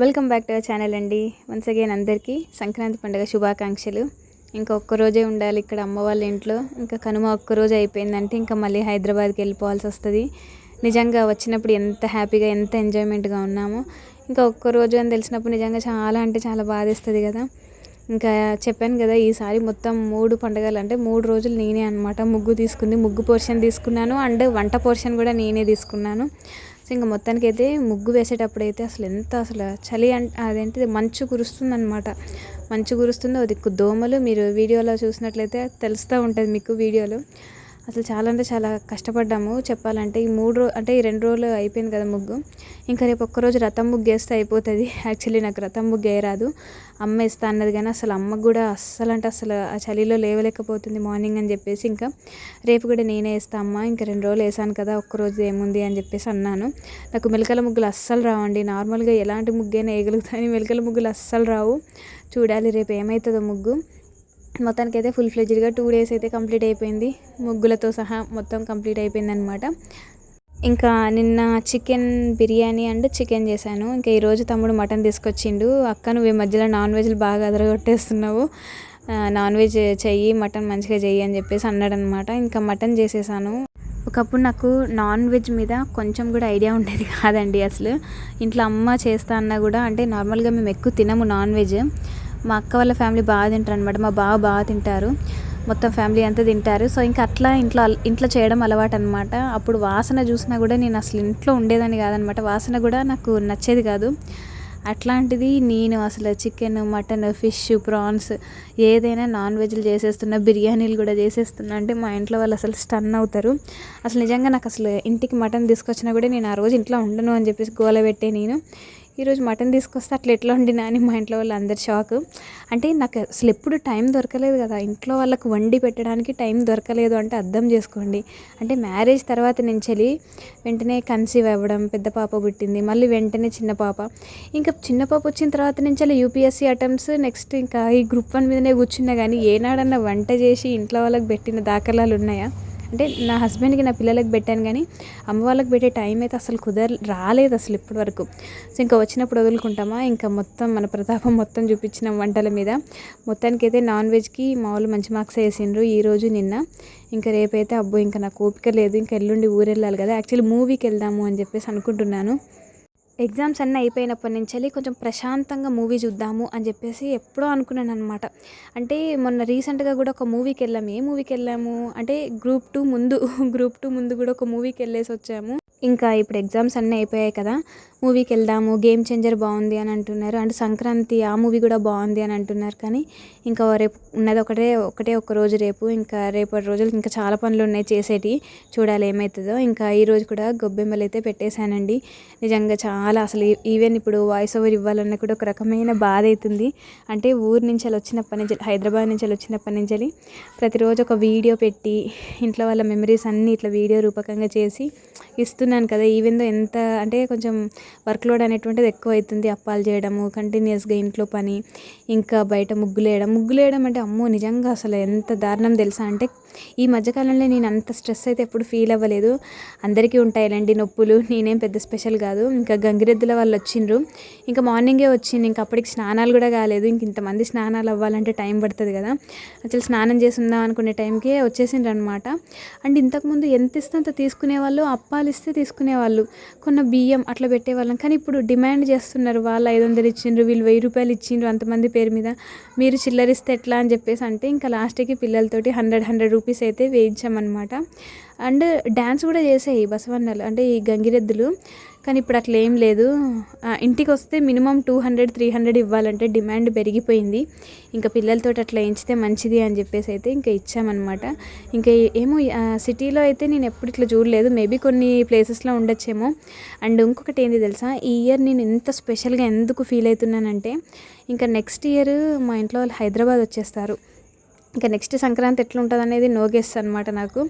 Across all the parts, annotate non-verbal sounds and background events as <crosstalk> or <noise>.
Welcome back to our channel అండి. Once again అందరికీ సంక్రాంతి పండుగ శుభాకాంక్షలు. ఇంకా ఒక్కరోజే ఉండాలి ఇక్కడ అమ్మ వాళ్ళ ఇంట్లో. ఇంకా కనుమ ఒక్కరోజు అయిపోయిందంటే ఇంకా మళ్ళీ హైదరాబాద్కి వెళ్ళిపోవాల్సి వస్తుంది. నిజంగా వచ్చినప్పుడు ఎంత హ్యాపీగా ఎంత ఎంజాయ్మెంట్గా ఉన్నామో. ఇంకా ఒక్కరోజు అని తెలిసినప్పుడు నిజంగా చాలా అంటే చాలా బాధేస్తుంది కదా. ఇంకా చెప్పాను కదా ఈసారి మొత్తం మూడు పండుగలు అంటే మూడు రోజులు నేనే అనమాట ముగ్గు తీసుకుంది ముగ్గు పోర్షన్ తీసుకున్నాను. అండ్ వంట పోర్షన్ కూడా నేనే తీసుకున్నాను. సో ఇంకా మొత్తానికి అయితే ముగ్గు వేసేటప్పుడు అయితే అసలు ఎంత అసలు చలి అంటే అదేంటిది మంచు కురుస్తుంది అనమాట మంచు కురుస్తుంది అది దోమలు మీరు వీడియోలో చూసినట్లయితే తెలుస్తూ ఉంటుంది మీకు వీడియోలో. అసలు చాలా అంటే చాలా కష్టపడ్డాము. చెప్పాలంటే ఈ మూడు రో అంటే ఈ రెండు రోజులు అయిపోయింది కదా ముగ్గు. ఇంకా రేపు ఒక్కరోజు రథం ముగ్గు వేస్తే అయిపోతుంది. యాక్చువల్లీ నాకు రథం ముగ్గు వేయరాదు. అమ్మ వేస్తా అన్నది కానీ అసలు అమ్మకు కూడా అస్సలు అంటే అసలు ఆ చలిలో లేవలేకపోతుంది మార్నింగ్ అని చెప్పేసి ఇంకా రేపు కూడా నేనే వేస్తా అమ్మ. ఇంకా రెండు రోజులు వేసాను కదా ఒక్కరోజు ఏముంది అని చెప్పేసి అన్నాను. నాకు మెలకల ముగ్గులు అస్సలు రావండి. నార్మల్గా ఎలాంటి ముగ్గైనా వేయగలుగుతాను మెలకల ముగ్గులు అస్సలు రావు. చూడాలి రేపు ఏమవుతుందో ముగ్గు. మొత్తానికి అయితే ఫుల్ ఫ్లెజ్డ్గా టూ డేస్ అయితే కంప్లీట్ అయిపోయింది. ముగ్గులతో సహా మొత్తం కంప్లీట్ అయిపోయింది అనమాట ఇంకా నిన్న చికెన్ బిర్యానీ అండ్ చికెన్ చేశాను. ఇంకా ఈరోజు తమ్ముడు మటన్ తీసుకొచ్చిండు. అక్క నువ్వు ఈ మధ్యలో నాన్ వెజ్లు బాగా అదరగొట్టేస్తున్నావు. నాన్ వెజ్ చెయ్యి మటన్ మంచిగా చెయ్యి అని చెప్పేసి అన్నాడు అనమాట ఇంకా మటన్ చేసేసాను. ఒకప్పుడు నాకు నాన్ వెజ్ మీద కొంచెం కూడా ఐడియా ఉండేది కాదండి అసలు. ఇంట్లో అమ్మ చేస్తా అన్నా కూడా అంటే నార్మల్గా మేము ఎక్కువ తినము నాన్ వెజ్ మా అక్క వాళ్ళ ఫ్యామిలీ బాగా తింటారు అనమాట మా బావ బాగా తింటారు. మొత్తం ఫ్యామిలీ అంతా తింటారు. సో ఇంకా అట్లా ఇంట్లో ఇంట్లో చేయడం అలవాటు అనమాట అప్పుడు వాసన చూసినా కూడా నేను అసలు ఇంట్లో ఉండేదాన్ని కాదనమాట వాసన కూడా నాకు నచ్చేది కాదు. అట్లాంటిది నేను అసలు చికెన్ మటన్ ఫిష్ ప్రాన్స్ ఏదైనా నాన్ వెజ్లు చేసేస్తున్నా బిర్యానీలు కూడా చేసేస్తున్నా అంటే మా ఇంట్లో వాళ్ళు అసలు స్టన్ అవుతారు. అసలు నిజంగా నాకు అసలు ఇంటికి మటన్ తీసుకొచ్చినా కూడా నేను ఆ రోజు ఇంట్లో ఉండను అని చెప్పేసి గోల పెట్టే నేను. ఈరోజు మటన్ తీసుకొస్తే అట్లా ఎట్లా వండినా అని మా ఇంట్లో వాళ్ళు అందరు షాక్. అంటే నాకు అసలు ఎప్పుడు టైం దొరకలేదు కదా ఇంట్లో వాళ్ళకు వండి పెట్టడానికి టైం దొరకలేదు అంటే అర్థం చేసుకోండి. అంటే మ్యారేజ్ తర్వాత నుంచి వెంటనే కన్సీవ్ అవ్వడం పెద్ద పాప పుట్టింది మళ్ళీ వెంటనే చిన్న పాప. ఇంకా చిన్న పాప వచ్చిన తర్వాత నుంచి యూపీఎస్సీ అటెంప్ట్స్ నెక్స్ట్ ఇంకా ఈ గ్రూప్ వన్ మీదనే కూర్చున్నా కానీ ఏనాడన్నా వంట చేసి ఇంట్లో వాళ్ళకి పెట్టిన దాఖలాలు ఉన్నాయా? అంటే నా హస్బెండ్కి నా పిల్లలకి పెట్టాను కానీ అమ్మ వాళ్ళకి పెట్టే టైం అయితే అసలు కుదర రాలేదు అసలు ఇప్పటి వరకు. సో ఇంకా వచ్చినప్పుడు వదులుకుంటామా? ఇంకా మొత్తం మన ప్రతాపం మొత్తం చూపించిన వంటల మీద. మొత్తానికి అయితే నాన్ వెజ్కి మామూలు మంచి మార్క్స్ వేసిండ్రు ఈరోజు నిన్న. ఇంకా రేపైతే అబ్బో ఇంకా నాకు ఓపిక లేదు. ఇంకా ఎల్లుండి ఊరెళ్ళాలి కదా. యాక్చువల్లీ మూవీకి వెళ్దాము అని చెప్పేసి అనుకుంటున్నాను. ఎగ్జామ్స్ అన్నీ అయిపోయినప్పటి నుంచి కొంచెం ప్రశాంతంగా మూవీ చూద్దాము అని చెప్పేసి ఎప్పుడో అనుకున్నాను అనమాట అంటే మొన్న రీసెంట్గా కూడా ఒక మూవీకి వెళ్ళాము ఏ మూవీకి వెళ్ళాము? అంటే గ్రూప్ టూ ముందు <laughs> గ్రూప్ టూ ముందు కూడా ఒక మూవీకి వెళ్ళేసి వచ్చాము. ఇంకా ఇప్పుడు ఎగ్జామ్స్ అన్నీ అయిపోయాయి కదా. మూవీకి వెళ్దాము గేమ్ చేంజర్ బాగుంది అని అంటున్నారు. అంటే సంక్రాంతి ఆ మూవీ కూడా బాగుంది అని అంటున్నారు. కానీ ఇంకా రేపు ఉన్నది ఒకటే ఒకటే ఒక రోజు రేపు. ఇంకా రేపటి రోజులు ఇంకా చాలా పనులు ఉన్నాయి చేసేటి చూడాలి ఏమవుతుందో ఇంకా ఈ రోజు కూడా గొబ్బెమ్మలు అయితే పెట్టేశానండి. నిజంగా చాలా అసలు ఈవెన్ ఇప్పుడు వాయిస్ ఓవర్ ఇవ్వాలన్న కూడా ఒక రకమైన బాధ అవుతుంది. అంటే ఊరు నుంచి అలా వచ్చినప్పటి నుంచి హైదరాబాద్ నుంచి అలా వచ్చినప్పటి నుంచి ప్రతిరోజు ఒక వీడియో పెట్టి ఇంట్లో వాళ్ళ మెమరీస్ అన్నీ ఇట్లా వీడియో రూపకంగా చేసి ఇస్తున్నాను కదా. ఈవెన్ ఎంత అంటే కొంచెం వర్క్ లోడ్ అనేటువంటిది ఎక్కువ అవుతుంది అప్పాలు చేయడము కంటిన్యూస్గా ఇంట్లో పని ఇంకా బయట ముగ్గులు వేయడం. ముగ్గులు వేయడం అంటే అమ్మో నిజంగా అసలు ఎంత దారుణం తెలుసా అంటే ఈ మధ్యకాలంలో నేను అంత స్ట్రెస్ అయితే ఎప్పుడు ఫీల్ అవ్వలేదు. అందరికీ ఉంటాయిలండి నొప్పులు నేనేం పెద్ద స్పెషల్ కాదు. ఇంకా గంగిరెద్దుల వాళ్ళు వచ్చిండ్రు. ఇంకా మార్నింగే వచ్చింది ఇంకా అప్పటికి స్నానాలు కూడా కాలేదు. ఇంక ఇంతమంది స్నానాలు అవ్వాలంటే టైం పడుతుంది కదా. అసలు స్నానం చేసి ఉందాం అనుకునే టైంకే వచ్చేసిండ్రు అనమాట అండ్ ఇంతకుముందు ఎంత ఇస్తే అంత తీసుకునేవాళ్ళు అప్పాలు ఇస్తే తీసుకునేవాళ్ళు. కొన్న బియ్యం అట్లా పెట్టేవాళ్ళు కానీ ఇప్పుడు డిమాండ్ చేస్తున్నారు. వాళ్ళు ఐదు వందలు ఇచ్చిండ్రు వీళ్ళు వెయ్యి రూపాయలు ఇచ్చిండ్రు అంతమంది పేరు మీద. మీరు చిల్లరిస్తే ఎట్లా అని చెప్పేసి అంటే ఇంకా లాస్ట్కి పిల్లలతోటి హండ్రెడ్ హండ్రెడ్ రూపీస్ అయితే వేయించామన్నమాట. అండ్ డ్యాన్స్ కూడా చేసాయి బసవన్నలు. అంటే ఈ గంగిరెద్దులు. కానీ ఇప్పుడు అట్లా ఏం లేదు. ఇంటికి వస్తే minimum two hundred three hundred ఇవ్వాలంటే డిమాండ్ పెరిగిపోయింది. ఇంకా పిల్లలతో అట్లా ఎంచితే మంచిది అని చెప్పేసి అయితే ఇంకా ఇచ్చామన్నమాట. ఇంకా ఏమో సిటీలో అయితే నేను ఎప్పుడు ఇట్లా చూడలేదు. మేబీ కొన్ని ప్లేసెస్లో ఉండొచ్చేమో. అండ్ ఇంకొకటి ఏంది తెలుసా? ఈ ఇయర్ నేను ఎంత స్పెషల్గా ఎందుకు ఫీల్ అవుతున్నానంటే ఇంకా నెక్స్ట్ ఇయర్ మా ఇంట్లో వాళ్ళు హైదరాబాద్ వచ్చేస్తారు. ఇంకా నెక్స్ట్ సంక్రాంతి ఎట్లా ఉంటుంది అనేది నో అనమాట నాకు.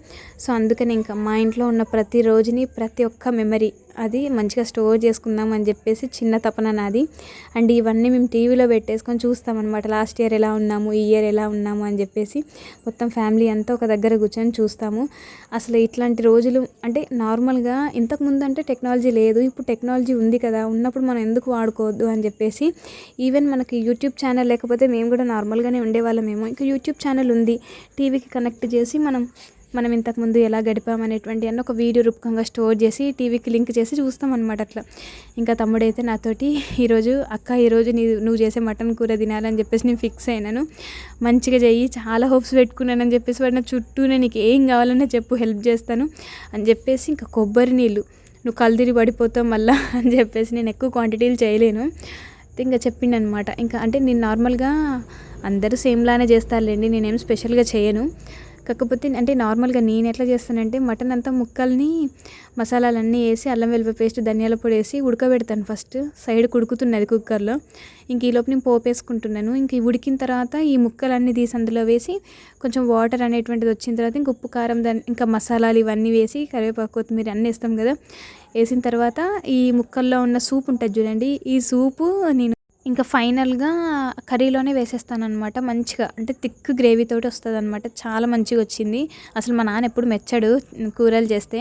సో అందుకని ఇంకా మా ఇంట్లో ఉన్న ప్రతి రోజుని ప్రతి ఒక్క మెమరీ అది మంచిగా స్టోర్ చేసుకుందాం అని చెప్పేసి చిన్న తపన నాది. అండ్ ఇవన్నీ మేము టీవీలో పెట్టేసుకొని చూస్తామన్నమాట. లాస్ట్ ఇయర్ ఎలా ఉన్నాము ఈ ఇయర్ ఎలా ఉన్నాము అని చెప్పేసి మొత్తం ఫ్యామిలీ అంతా ఒక దగ్గర కూర్చొని చూస్తాము. అసలు ఇట్లాంటి రోజులు అంటే నార్మల్గా ఇంతకుముందు అంటే టెక్నాలజీ లేదు ఇప్పుడు టెక్నాలజీ ఉంది కదా ఉన్నప్పుడు మనం ఎందుకు వాడుకోవద్దు అని చెప్పేసి ఈవెన్ మనకి యూట్యూబ్ ఛానల్ లేకపోతే మేము కూడా నార్మల్గానే ఉండేవాళ్ళమేమో. ఇంకా యూట్యూబ్ ఛానల్ ఉంది టీవీకి కనెక్ట్ చేసి మనం మనం ఇంతకుముందు ఎలా గడిపామనేటువంటి అన్న ఒక వీడియో రూపకంగా స్టోర్ చేసి టీవీకి లింక్ చేసి చూస్తాం అనమాట అట్లా. ఇంకా తమ్ముడైతే నాతోటి ఈరోజు అక్క ఈరోజు నీ నువ్వు చేసే మటన్ కూర తినాలని చెప్పేసి నేను ఫిక్స్ అయినాను. మంచిగా చెయ్యి చాలా హోప్స్ పెట్టుకున్నానని చెప్పేసి వాడిన చుట్టూనే నీకు ఏం కావాలన్నా చెప్పు హెల్ప్ చేస్తాను. అని చెప్పేసి ఇంకా కొబ్బరి నీళ్ళు నువ్వు కల్దిరి పడిపోతావు మళ్ళా <laughs> అని చెప్పేసి నేను ఎక్కువ క్వాంటిటీలు చేయలేను. ఇంకా చెప్పిండనమాట ఇంకా అంటే నేను నార్మల్గా అందరూ సేమ్లానే చేస్తారులేండి నేనేం స్పెషల్గా చేయను. కాకపోతే అంటే నార్మల్గా నేను ఎట్లా చేస్తానంటే మటన్ అంతా ముక్కల్ని మసాలాలన్నీ వేసి అల్లం వెల్లుల్లి పేస్ట్ ధనియాల పొడి వేసి ఉడకబెడతాను ఫస్ట్. సైడ్ ఉడుకుతున్నది కుక్కర్లో. ఇంక ఈ లోపు నేను పోపు వేసుకుంటున్నాను. ఇంక ఈ ఉడికిన తర్వాత ఈ ముక్కలన్నీ తీసి అందులో వేసి కొంచెం వాటర్ అనేటువంటిది వచ్చిన తర్వాత ఇంక ఉప్పు కారం దాని ఇంకా మసాలాలు ఇవన్నీ వేసి కరివేపాకు కొత్తిమీర అన్నీ వేస్తాం కదా. వేసిన తర్వాత ఈ ముక్కల్లో ఉన్న సూప్ ఉంటుంది చూడండి. ఈ సూపు నేను ఇంకా ఫైనల్గా కర్రీలోనే వేసేస్తాను అనమాట మంచిగా అంటే థిక్ గ్రేవీతోటి వస్తుంది అనమాట చాలా మంచిగా వచ్చింది. అసలు మా నాన్న ఎప్పుడు మెచ్చాడు కూరలు చేస్తే.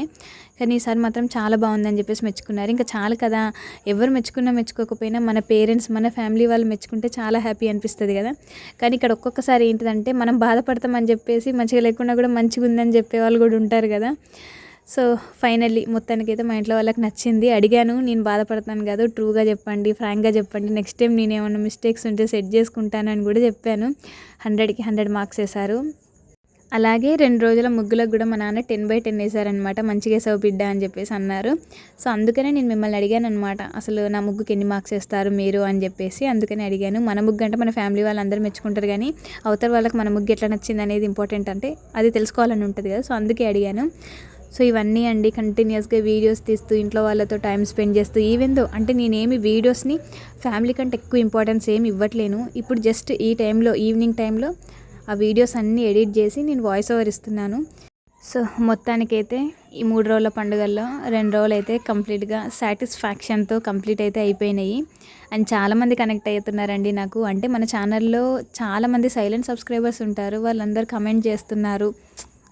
కానీ ఈసారి మాత్రం చాలా బాగుందని చెప్పేసి మెచ్చుకున్నారు. ఇంకా చాలు కదా ఎవరు మెచ్చుకున్నా మెచ్చుకోకపోయినా మన పేరెంట్స్ మన ఫ్యామిలీ వాళ్ళు మెచ్చుకుంటే చాలా హ్యాపీ అనిపిస్తుంది కదా. కానీ ఇక్కడ ఒక్కొక్కసారి ఏంటిదంటే మనం బాధపడతామని చెప్పేసి మంచిగా లేకుండా కూడా మంచిగా ఉందని చెప్పే వాళ్ళు కూడా ఉంటారు కదా. సో ఫైనల్లీ మొత్తానికైతే మా ఇంట్లో వాళ్ళకి నచ్చింది. అడిగాను నేను బాధపడతాను కాదు ట్రూగా చెప్పండి ఫ్రాంక్గా చెప్పండి నెక్స్ట్ టైం నేను ఏమైనా మిస్టేక్స్ ఉంటే సెట్ చేసుకుంటానని కూడా చెప్పాను. హండ్రెడ్కి హండ్రెడ్ మార్క్స్ వేశారు. అలాగే రెండు రోజుల ముగ్గులకు కూడా మా నాన్న టెన్ బై టెన్ వేశారనమాట మంచిగా వేసావు బిడ్డ అని చెప్పేసి అన్నారు. సో అందుకనే నేను మిమ్మల్ని అడిగాను అనమాట అసలు నా ముగ్గుకి ఎన్ని మార్క్స్ వేస్తారు మీరు అని చెప్పేసి అందుకని అడిగాను. మన ముగ్గు అంటే మన ఫ్యామిలీ వాళ్ళందరూ మెచ్చుకుంటారు కానీ అవతల వాళ్ళకి మన ముగ్గు ఎట్లా నచ్చింది అనేది ఇంపార్టెంట్ అంటే అది తెలుసుకోవాలని ఉంటుంది కదా సో అందుకే అడిగాను. సో ఇవన్నీ అండి కంటిన్యూస్గా వీడియోస్ తీస్తూ ఇంట్లో వాళ్ళతో టైం స్పెండ్ చేస్తూ. ఈవెన్ దో అంటే నేనేమి వీడియోస్ని ఫ్యామిలీ కంటే ఎక్కువ ఇంపార్టెన్స్ ఏమి ఇవ్వట్లేను. ఇప్పుడు జస్ట్ ఈ టైంలో ఈవినింగ్ టైంలో ఆ వీడియోస్ అన్నీ ఎడిట్ చేసి నేను వాయిస్ ఓవర్ ఇస్తున్నాను. సో మొత్తానికైతే ఈ మూడు రోజుల పండుగల్లో రెండు రోజులు అయితే కంప్లీట్గా సాటిస్ఫాక్షన్తో కంప్లీట్ అయితే అయిపోయినాయి. అండ్ చాలామంది కనెక్ట్ అవుతున్నారండి నాకు. అంటే మన ఛానల్లో చాలామంది సైలెంట్ సబ్స్క్రైబర్స్ ఉంటారు. వాళ్ళందరూ కమెంట్ చేస్తున్నారు.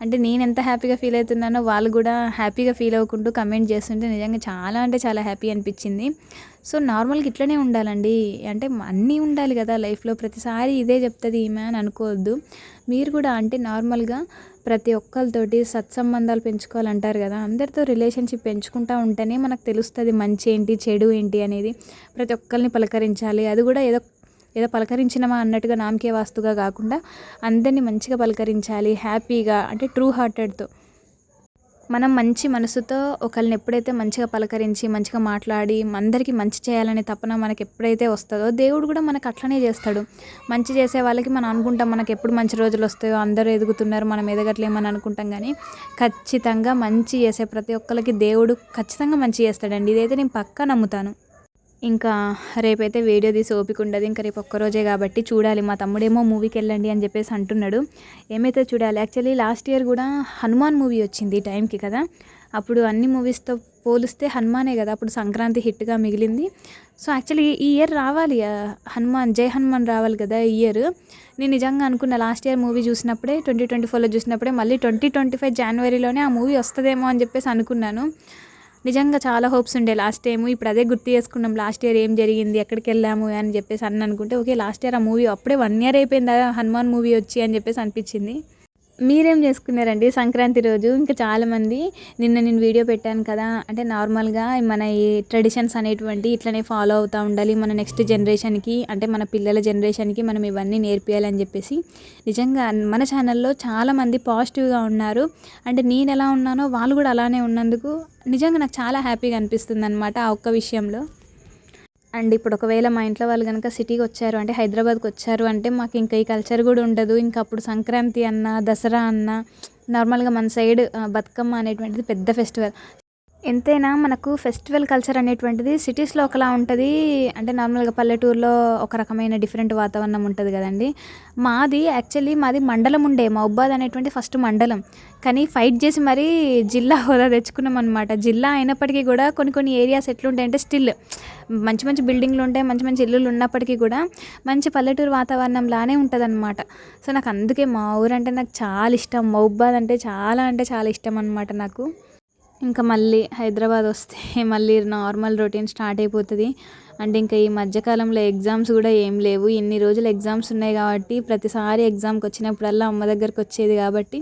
అంటే నేను ఎంత హ్యాపీగా ఫీల్ అవుతున్నానో వాళ్ళు కూడా హ్యాపీగా ఫీల్ అవ్వకుంటూ కమెంట్ చేస్తుంటే నిజంగా చాలా అంటే చాలా హ్యాపీ అనిపించింది. సో నార్మల్గా ఇట్లనే ఉండాలండి. అంటే అన్నీ ఉండాలి కదా లైఫ్లో. ప్రతిసారి ఇదే చెప్తుంది ఈమె అని అనుకోవద్దు. మీరు కూడా అంటే నార్మల్గా ప్రతి ఒక్కరితోటి సత్సంబంధాలు పెంచుకోవాలంటారు కదా. అందరితో రిలేషన్షిప్ పెంచుకుంటూ ఉంటేనే మనకు తెలుస్తుంది మంచి ఏంటి చెడు ఏంటి అనేది. ప్రతి ఒక్కరిని పలకరించాలి. అది కూడా ఏదో ఏదో పలకరించినమా అన్నట్టుగా నామకే వాస్తుగా కాకుండా అందరినీ మంచిగా పలకరించాలి హ్యాపీగా అంటే ట్రూ హార్టెడ్తో మనం మంచి మనసుతో ఒకరిని ఎప్పుడైతే మంచిగా పలకరించి మంచిగా మాట్లాడి అందరికీ మంచి చేయాలనే తపన మనకి ఎప్పుడైతే వస్తుందో దేవుడు కూడా మనకు అట్లనే చేస్తాడు. మంచి చేసే వాళ్ళకి మనం అనుకుంటాం మనకి ఎప్పుడు మంచి రోజులు వస్తాయో అందరూ ఎదుగుతున్నారు మనం ఎదగట్లేమని అనుకుంటాం కానీ ఖచ్చితంగా మంచి చేసే ప్రతి ఒక్కరికి దేవుడు ఖచ్చితంగా మంచి చేస్తాడండి. ఇదైతే నేను పక్కా నమ్ముతాను. ఇంకా రేపైతే వీడియో తీసి ఓపిక ఉండదు. ఇంకా రేపు ఒక్కరోజే కాబట్టి చూడాలి. మా తమ్ముడేమో మూవీకి వెళ్ళండి అని చెప్పేసి అంటున్నాడు. ఏమైతే చూడాలి? యాక్చువల్లీ లాస్ట్ ఇయర్ కూడా హనుమాన్ మూవీ వచ్చింది టైంకి కదా. అప్పుడు అన్ని మూవీస్తో పోలిస్తే హనుమానే కదా. అప్పుడు సంక్రాంతి హిట్గా మిగిలింది. సో యాక్చువల్లీ ఈ ఇయర్ రావాలి. హనుమాన్ జై హనుమాన్ రావాలి కదా ఈ ఇయర్ నేను నిజంగా అనుకున్న లాస్ట్ ఇయర్ మూవీ చూసినప్పుడే ట్వంటీ ట్వంటీ ఫోర్లో చూసినప్పుడే మళ్ళీ ట్వంటీ ట్వంటీ ఫైవ్ జనవరిలోనే ఆ మూవీ వస్తుందేమో అని చెప్పేసి అనుకున్నాను. నిజంగా చాలా హోప్స్ ఉండే లాస్ట్ టైం ఇప్పుడు అదే గుర్తు చేసుకున్నాం లాస్ట్ ఇయర్ ఏం జరిగింది ఎక్కడికి వెళ్ళాము అని చెప్పేసి అన్న అనుకుంటే ఓకే లాస్ట్ ఇయర్ ఆ మూవీ అప్పుడే వన్ ఇయర్ అయిపోయిందా హనుమాన్ మూవీ వచ్చి అని చెప్పేసి అనిపించింది. మీరేం చేసుకున్నారండి? సంక్రాంతి రోజు ఇంకా చాలామంది నిన్న నేను వీడియో పెట్టాను కదా అంటే నార్మల్గా మన ఈ ట్రెడిషన్స్ అనేటువంటి ఇట్లనే ఫాలో అవుతూ ఉండాలి. మన నెక్స్ట్ జనరేషన్కి అంటే మన పిల్లల జనరేషన్కి మనం ఇవన్నీ నేర్పియాలని చెప్పేసి. నిజంగా మన ఛానల్లో చాలామంది పాజిటివ్గా ఉన్నారు. అంటే నేను ఎలా ఉన్నానో వాళ్ళు కూడా అలానే ఉన్నందుకు నిజంగా నాకు చాలా హ్యాపీగా అనిపిస్తుంది అనమాట ఆ ఒక్క విషయంలో. అండ్ ఇప్పుడు ఒకవేళ మా ఇంట్లో వాళ్ళు కనుక సిటీకి వచ్చారు అంటే హైదరాబాద్కి వచ్చారు అంటే మాకు ఇంకా ఈ కల్చర్ కూడా ఉండదు. ఇంకా అప్పుడు సంక్రాంతి అన్న దసరా అన్న నార్మల్గా మన సైడ్ బతుకమ్మ అనేటువంటిది పెద్ద ఫెస్టివల్ ఎంతైనా మనకు ఫెస్టివల్ కల్చర్ అనేటువంటిది సిటీస్లో ఒకలా ఉంటుంది. అంటే నార్మల్గా పల్లెటూరులో ఒక రకమైన డిఫరెంట్ వాతావరణం ఉంటుంది కదండి. మాది యాక్చువల్లీ మాది మండలం ఉండే మహబాద్ అనేటువంటి ఫస్ట్ మండలం. కానీ ఫైట్ చేసి మరీ జిల్లా <laughs> హోదా తెచ్చుకున్నాం అనమాట జిల్లా అయినప్పటికీ కూడా కొన్ని కొన్ని ఏరియాస్ ఎట్లుంటాయంటే స్టిల్ మంచి మంచి బిల్డింగ్లు ఉంటాయి మంచి మంచి ఇల్లులు ఉన్నప్పటికీ కూడా మంచి పల్లెటూరు వాతావరణం లానే ఉంటుంది అనమాట సో నాకు అందుకే మా ఊరంటే నాకు చాలా ఇష్టం మహబాద్ అంటే చాలా అంటే చాలా ఇష్టం అనమాట నాకు. ఇంకా మళ్ళీ హైదరాబాద్ వస్తే <laughs> మళ్ళీ నార్మల్ రొటీన్ స్టార్ట్ అయిపోతుంది. అంటే ఇంకా ఈ మధ్యకాలంలో ఎగ్జామ్స్ కూడా ఏం లేవు. ఇన్ని రోజులు ఎగ్జామ్స్ ఉన్నాయి కాబట్టి ప్రతిసారి ఎగ్జామ్కి వచ్చినప్పుడల్లా అమ్మ దగ్గరకు వచ్చేది కాబట్టి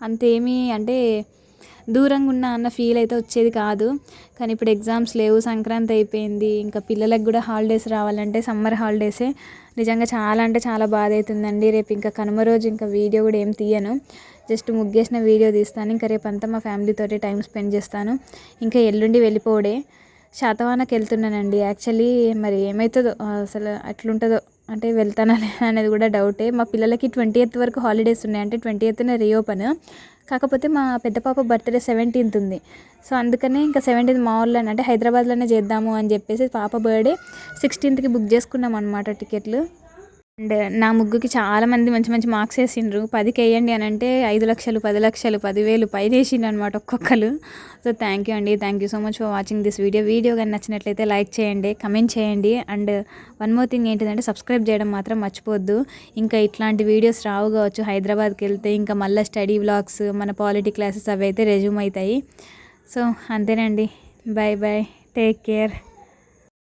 అంతేమీ అంటే దూరంగా ఉన్న అన్న ఫీల్ అయితే వచ్చేది కాదు. కానీ ఇప్పుడు ఎగ్జామ్స్ లేవు సంక్రాంతి అయిపోయింది ఇంకా పిల్లలకు కూడా హాలిడేస్ రావాలంటే సమ్మర్ హాలిడేసే. నిజంగా చాలా అంటే చాలా బాధ అవుతుందండి. రేపు ఇంకా కనుమ రోజు ఇంకా వీడియో కూడా ఏం తీయను. జస్ట్ ముగ్గేసిన వీడియో తీస్తాను. ఇంకా రేపు అంతా మా ఫ్యామిలీతోటి టైం స్పెండ్ చేస్తాను. ఇంకా ఎల్లుండి వెళ్ళిపోవడే. శాతవానకి వెళ్తున్నానండి. యాక్చువల్లీ మరి ఏమవుతుందో అసలు అట్లుంటుందో అంటే వెళ్తానా లేదా అనేది కూడా డౌటే మా పిల్లలకి ట్వంటీ ఎయిత్ వరకు హాలిడేస్ ఉన్నాయి. అంటే ట్వంటీ ఎయిత్నే రీఓపెన్ కాకపోతే మా పెద్ద పాప బర్త్డే సెవెంటీన్త్ ఉంది. సో అందుకనే ఇంకా సెవెంటీన్త్ మా ఊళ్ళో అంటే హైదరాబాద్లోనే చేద్దాము అని చెప్పేసి పాప బర్త్డే సిక్స్టీన్త్కి బుక్ చేసుకున్నాం అనమాట టికెట్లు అండ్ నా ముగ్గుకి చాలా మంది మంచి మంచి మార్క్స్ వేసిండ్రు. పదికి వేయండి అని అంటే ఐదు లక్షలు పది లక్షలు పదివేలు పైన వేసిండ్రు అనమాట ఒక్కొక్కరు సో థ్యాంక్ యూ అండి. Thank you so much for watching this video video కానీ నచ్చినట్లయితే లైక్ చేయండి కమెంట్ చేయండి. అండ్ వన్ మోర్ థింగ్ ఏంటిదంటే సబ్స్క్రైబ్ చేయడం మాత్రం మర్చిపోద్దు ఇంకా ఇట్లాంటి వీడియోస్ రావు కావచ్చు. హైదరాబాద్కి వెళ్తే ఇంకా మళ్ళీ స్టడీ వ్లాగ్స్ మన పాలిటీ క్లాసెస్ అవి అయితే రెజ్యూమ్ అవుతాయి. సో అంతేనండి. Bye bye take care